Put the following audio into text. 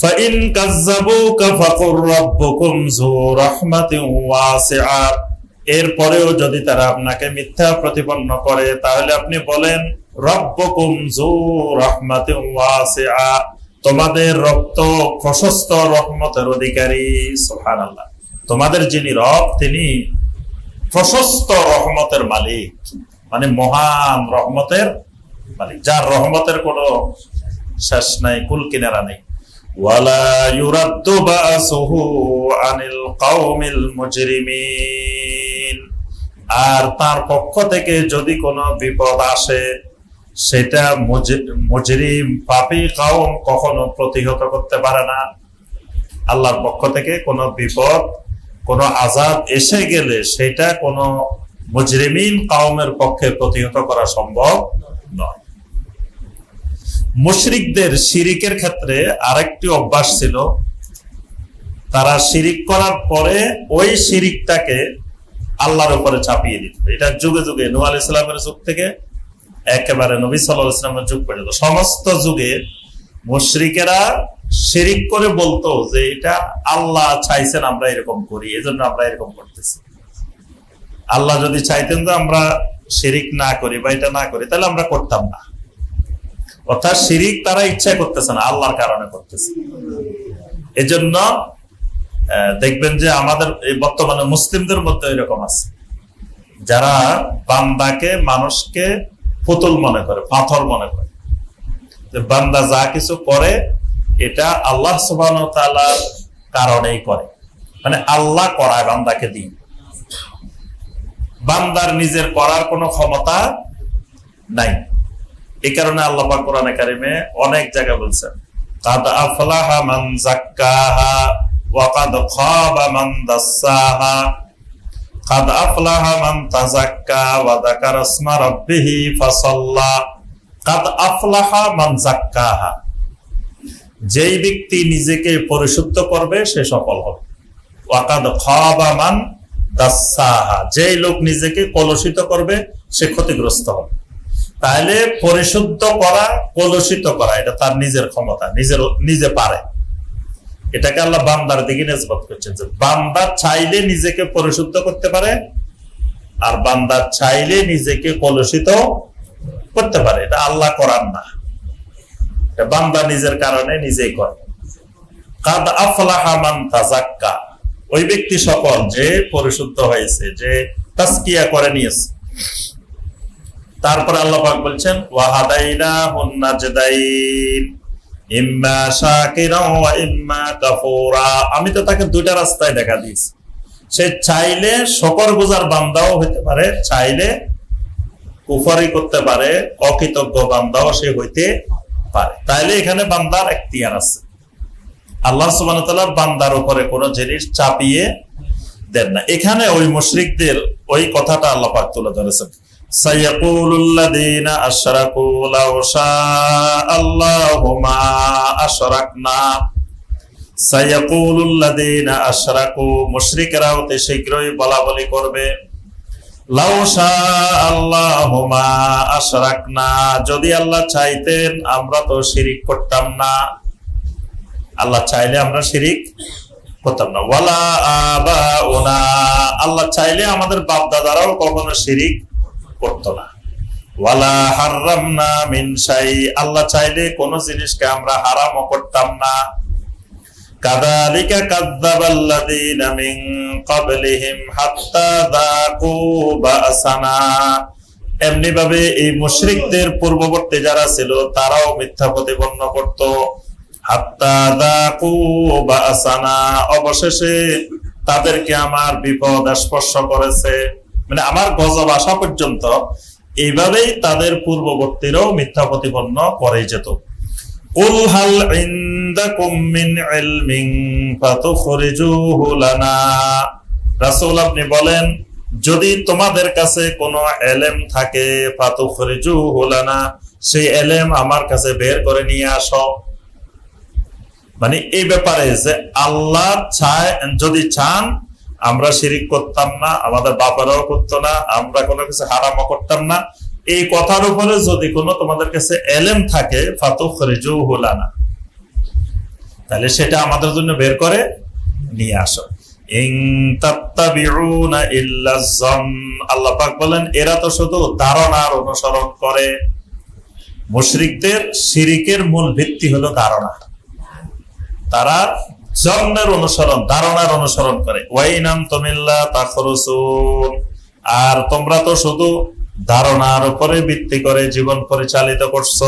فإن كذبوك فقل ربكم ذو رحمة واسعة এরপরেও যদি তারা আপনাকে মিথ্যা প্রতিপন্ন করে তাহলে আপনি বলেন রব্বকুম জু রহমাতে ওয়াসিআ তোমাদের রক্ত প্রশস্ত রহমতের অধিকারী সুবহানাল্লাহ তোমাদের যিনি রব তিনি প্রশস্ত রহমতের মালিক মানে মহান রহমতের মালিক যার রহমতের কোনো শেষ নাই কুল কিনারা নেই ওয়ালা ইউরাদ্দু বাসুহু আনিল কাউমিল মুজরিমিন। আর তার পক্ষ থেকে যদি কোনো বিপদ আসে, সেটা মুজ- মুজরিম পাপী কাউম কখনো প্রতিহত করতে পারে না। আল্লাহর পক্ষ থেকে কোনো বিপদ, কোনো আজাদ এসে গেলে সেটা কোনো মুজরিমিন কাউমের পক্ষে প্রতিহত করা সম্ভব নয়। মুশরিকদের শিরিকের ক্ষেত্রে আরেকটি অভ্যাস ছিল, তারা শিরিক করার পরে ওই শিরিকটাকে আল্লাহর উপরে চাপিয়ে দিত। এটা যুগে যুগে নুয়াল ইসলামের যুগ থেকে একেবারে নবী সাল্লাহ ইসলামের যুগ পর্যন্ত। সমস্ত যুগে মুশরিকেরা শিরিক করে বলতো যে এটা আল্লাহ চাইছেন আমরা এরকম করি, এজন্য আমরা এরকম করতেছি। আল্লাহ যদি চাইতেন যে আমরা শিরিক না করি বা এটা না করি, তাহলে আমরা করতাম না। অর্থাৎ শিরিক তারা ইচ্ছা করতেছে না, আল্লাহর কারণে করতেছে। এজন্য দেখবেন যে আমাদের বর্তমানে মুসলিমদের মধ্যে এরকম আছে। যারা বান্দাকে মানুষকে পুতুল মনে করে, পাথর মনে করে। বান্দা যা কিছু করে, এটা আল্লাহ সুবাহ কারণেই করে। মানে আল্লাহ করায় বান্দাকে দিন বান্দার নিজের করার কোনো ক্ষমতা নাই। এই কারণে আল্লাহ কোরআনে কারিমে অনেক জায়গা বলছেন, কাদ আফলাহা মান আফলাহা যেই ব্যক্তি নিজেকে পরিশুদ্ধ করবে, সে সফল হবে। ওয়াকাদ খাবা মান দাসসাহা যেই লোক নিজেকে কলুষিত করবে, সে ক্ষতিগ্রস্ত হবে। তাহলে পরিশুদ্ধ করা, কলুষিত করা, এটা তার নিজের ক্ষমতা, নিজের, নিজে পারে। এটাকে আল্লাহ বান্দার দিকে নেসবত করছেন যে বান্দা চাইলে নিজেকে পরিশুদ্ধ করতে পারে, আর বান্দা চাইলে নিজেকে কলুষিত করতে পারে। এটা আল্লাহ করার না। এটা বান্দা নিজের কারণে নিজেই করে। কাদ আফলাহা মান ওই ব্যক্তি সকল যে পরিশুদ্ধ হয়েছে, যে তাস্কিয়া করে নিয়েছে তারপরে আল্লাহ পাক বলছেন ওয়াহাদাইনা হুন্না ইম্মা শাকিরা ওয়া ইম্মা কাফুরা। আমি তো তাকে দুইটা রাস্তায় দেখা দিয়েছি। সে চাইলে শকর গুজার বান্দাও হইতে পারে, চাইলে কুফারি করতে পারে, অকৃতজ্ঞ বান্দাও সে হইতে পারে। তাইলে এখানে বান্দার এখতিয়ার আছে। আল্লাহ সুবাহ বান্দার উপরে কোনো জিনিস চাপিয়ে দেন না। এখানে ওই মুশরিকদের ওই কথাটা আল্লাহ পাক তুলে ধরেছেন। سيقول الذين أشركوا لو شاء الله ما أشركنا سيقول الذين أشركوا মুশরিকরা অতি শীঘ্রই বলা বলি করবে লাউ আল্লাহ মা আশরাকনা যদি আল্লাহ চাইতেন আমরা তো শিরিক করতাম না আল্লাহ চাইলে আমরা শিরিক করতাম না ওয়ালা আবা ওনা আল্লাহ চাইলে আমাদের বাপ দাদারাও কখনো শিরিক করতো না। আল্লাহ চাইলে কোন জিনিসকে আমরা হারামও করতাম না। মিন এমনি ভাবে এই মুশরিকদের পূর্ববর্তী যারা ছিল, তারাও মিথ্যা প্রতিপন্ন করত। হাত্তা যাকু বাসানা, অবশেষে তাদেরকে আমার বিপদ স্পর্শ করেছে। মানে আমার গজব আসা পর্যন্ত এইভাবেই তাদের পূর্ববর্তীরাও মিথ্যা প্রতিপন্ন করে যেত قل هل عندكم من علم فتخرجوه لنا রাসূল আপনি বলেন যদি তোমাদের কাছে কোনো এলেম থাকে ফাতুখরিজুহু লানা সেই এলেম আমার কাছে বের করে নিয়ে আসো মানে এই ব্যাপারে যে আল্লাহ চায় যদি চান আমরা শিরিক করতাম না, আমাদের বাপারাও করতো না, আমরা কোনো কিছু হারামও করতাম না। এই কথার উপরে যদি কোনো তোমাদের কাছে এলেম থাকে ফাতুখ রেজু হলানা। তাহলে সেটা আমাদের জন্য বের করে নিয়ে আসো। বলেন, এরা তো শুধু ধারণার অনুসরণ করে। শিরিকের মূল ভিত্তি হলো ধারণা। তারা জন্মের অনুসরণ, ধারণার অনুসরণ করে। ওয়াইনাম তমিল্লা তাখরুসুন। আর তোমরা তো শুধু ধারণার উপরে ভিত্তি করে জীবন পরিচালিত করছ।